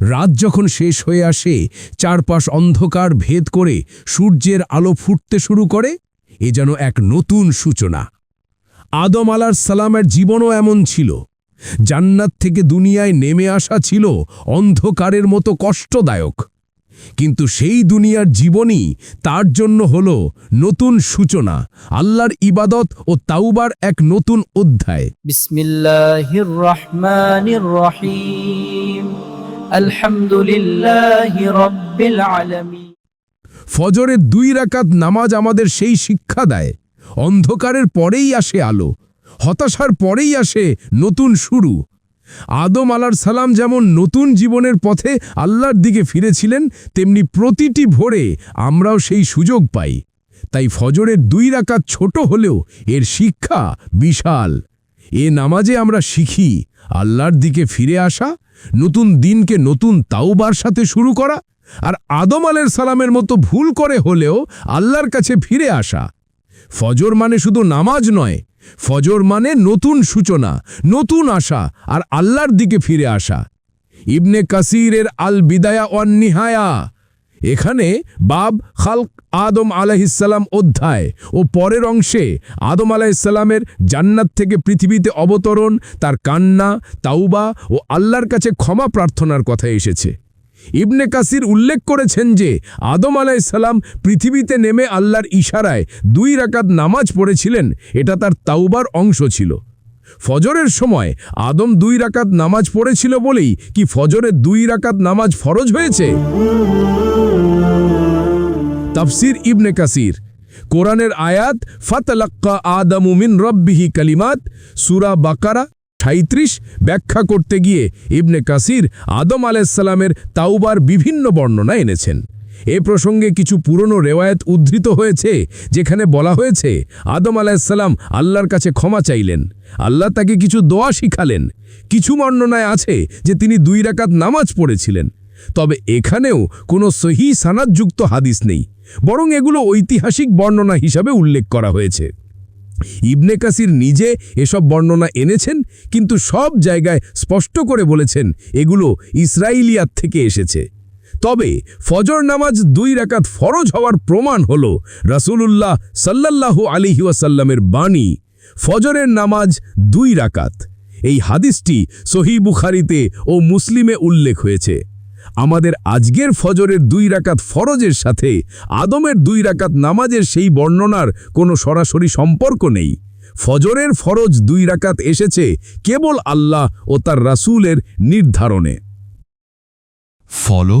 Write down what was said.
রাত যখন শেষ হয়ে আসে, চারপাশ অন্ধকার ভেদ করে সূর্যের আলো ফুটতে শুরু করে, এ যেন এক নতুন সূচনা। আদম আলার সালামের জীবনও এমন ছিল। জান্নাত থেকে দুনিয়ায় নেমে আসা ছিল অন্ধকারের মতো কষ্টদায়ক। কিন্তু সেই দুনিয়ার জীবনই তার জন্য হল নতুন সূচনা, আল্লাহর ইবাদত ও তাওবার এক নতুন অধ্যায়। বিসমিল্লাহ রহমানির রহিম। ফজরের দুই রাকাত নামাজ আমাদের সেই শিক্ষা দেয়। অন্ধকারের পরেই আসে আলো, হতাশার পরেই আসে নতুন শুরু। আদম আলার সালাম যেমন নতুন জীবনের পথে আল্লাহর দিকে ফিরেছিলেন, তেমনি প্রতিটি ভোরে আমরাও সেই সুযোগ পাই। তাই ফজরের দুই রাকাত ছোট হলেও এর শিক্ষা বিশাল। এ নামাজে আমরা শিখি, আল্লাহর দিকে ফিরে আসা নতুন দিনকে নতুন তাওবার সাথে শুরু করা আর আদম আলের সালামের মতো ভুল করে হলেও আল্লাহর কাছে ফিরে আসা। ফজর মানে শুধু নামাজ নয়, ফজর মানে নতুন সূচনা, নতুন আশা আর আল্লাহর দিকে ফিরে আসা। ইবনে কাসিরের আল বিদায়া অন্নিহায়া নিহায়া এখানে বাব খালক আদম আলাহিসাল্লাম অধ্যায় ও পরের অংশে আদম আলাহিসাল্লামের জান্নাত থেকে পৃথিবীতে অবতরণ, তার কান্না, তাওবা ও আল্লাহর কাছে ক্ষমা প্রার্থনার কথা এসেছে। ইবনে কাসির উল্লেখ করেছেন যে, আদম আলাইসাল্লাম পৃথিবীতে নেমে আল্লাহর ইশারায় দুই রাকাত নামাজ পড়েছিলেন, এটা তার তাওবার অংশ ছিল। ফজরের সময় আদম দুই রাকাত নামাজ পড়েছিল বলেই কি ফজরের দুই রাকাত নামাজ ফরজ হয়েছে? তাফসির ইবনে কাসির। কোরআনের আয়াত, ফাতালাক্কা আদামু মিন রব্বিহি কালিমাত, সুরা বাকারা সাঁত্রিশ ব্যাখ্যা করতে গিয়ে ইবনে কাসির আদম আলাইসাল্লামের তাওবার বিভিন্ন বর্ণনা এনেছেন। এ প্রসঙ্গে কিছু পুরনো রেওয়ায়ত উদ্ধৃত হয়েছে, যেখানে বলা হয়েছে, আদম আলাইসাল্লাম আল্লাহর কাছে ক্ষমা চাইলেন। আল্লাহ তাকে কিছু দোয়া শিখালেন। কিছু বর্ণনায় আছে যে তিনি দুই রাকাত নামাজ পড়েছিলেন। তবে এখানেও কোনো সহি সানাদযুক্ত হাদিস নেই। বরং এগুলো ঐতিহাসিক বর্ণনা হিসাবে উল্লেখ করা হয়েছে। ইবনে কাসির নিজে এসব বর্ণনা এনেছেন, কিন্তু সব জায়গায় স্পষ্ট করে বলেছেন, এগুলো ইসরাইলিয়াত থেকে এসেছে। তবে ফজর নামাজ দুই রাকাত ফরজ হওয়ার প্রমাণ হল রাসূলুল্লাহ সাল্লাল্লাহু আলিহি ওয়াসাল্লামের বাণী, ফজরের নামাজ দুই রাকাত। এই হাদিসটি সহি বুখারিতে ও মুসলিমে উল্লেখ হয়েছে। আমাদের আজকের ফজরের দুই রাকাত ফরজের সাথে আদমের দুই রাকাত নামাজের সেই বর্ণনার কোনো সরাসরি সম্পর্ক নেই। ফজরের ফরজ দুই রাকাত এসেছে কেবল আল্লাহ ও তার রাসূলের নির্ধারণে। ফলো